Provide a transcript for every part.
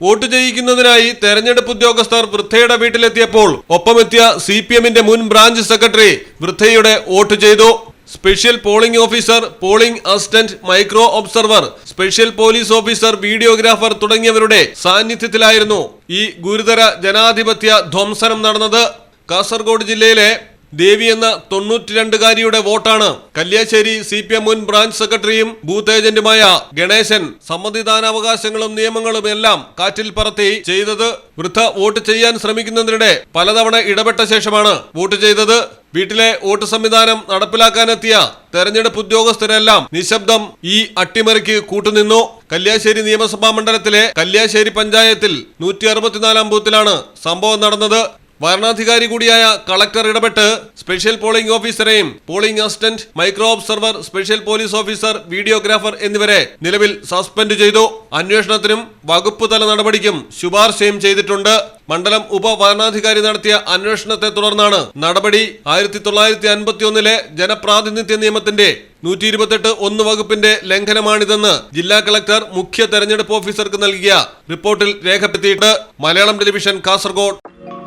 Vote ചെയ്യിക്കുന്നതിനായി തെരഞ്ഞെടുപ്പ് ഉദ്യോഗസ്ഥർ വൃദ്ധയുടെ വീട്ടിലെത്തിയപ്പോൾ ഒപ്പമെത്തിയ സി പി എമ്മിന്റെ മുൻ ബ്രാഞ്ച് സെക്രട്ടറി വൃദ്ധയുടെ വോട്ട് ചെയ്തു. Special polling officer polling assistant micro observer special police officer videographer തുടങ്ങിയവരുടെ സാന്നിധ്യത്തിലായിരുന്നു ഈ ഗുരുതര ജനാധിപത്യ ധ്വംസനം നടന്നത്. കാസർഗോഡ് ജില്ലയിലെ ദേവി എന്ന തൊണ്ണൂറ്റിരണ്ടുകാരിയുടെ വോട്ടാണ്. കല്യാശ്ശേരി സി പി എം മുൻ ബ്രാഞ്ച് സെക്രട്ടറിയും ബൂത്ത് ഏജന്റുമായ ഗണേശൻ സമ്മതിദാനാവകാശങ്ങളും നിയമങ്ങളും എല്ലാം കാറ്റിൽ പറത്തി ചെയ്തത് വൃദ്ധ വോട്ട് ചെയ്യാൻ ശ്രമിക്കുന്നതിനിടെ പലതവണ ഇടപെട്ട ശേഷമാണ് വോട്ട് ചെയ്തത്. വീട്ടിലെ വോട്ട് സംവിധാനം നടപ്പിലാക്കാനെത്തിയ തെരഞ്ഞെടുപ്പ് ഉദ്യോഗസ്ഥരെല്ലാം നിശബ്ദം ഈ അട്ടിമറിക്ക് കൂട്ടുനിന്നു. കല്യാശ്ശേരി നിയമസഭാ മണ്ഡലത്തിലെ കല്യാശ്ശേരി പഞ്ചായത്തിൽ നൂറ്റി അറുപത്തിനാലാം ബൂത്തിലാണ് സംഭവം നടന്നത്. വരണാധികാരി കൂടിയായ കളക്ടർ ഇടപെട്ട് special polling ഓഫീസറെയും polling assistant micro observer special police officer videographer എന്നിവരെ നിലവിൽ സസ്പെൻഡ് ചെയ്തു. അന്വേഷണത്തിനും വകുപ്പ് തല നടപടിക്കും ശുപാർശയും ചെയ്തിട്ടുണ്ട്. മണ്ഡലം ഉപവരണാധികാരി നടത്തിയ അന്വേഷണത്തെ തുടർന്നാണ് നടപടി. ആയിരത്തി തൊള്ളായിരത്തി അൻപത്തി ഒന്നിലെ ജനപ്രാതിനിധ്യ നിയമത്തിന്റെ നൂറ്റി ഇരുപത്തെട്ട് ഒന്ന് വകുപ്പിന്റെ ലംഘനമാണിതെന്ന് ജില്ലാ കളക്ടർ മുഖ്യ തെരഞ്ഞെടുപ്പ് ഓഫീസർക്ക് നൽകിയ റിപ്പോർട്ടിൽ രേഖപ്പെടുത്തിയിട്ട് Malayalam television Kasaragod.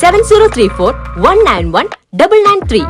Seven zero three four one nine one double nine three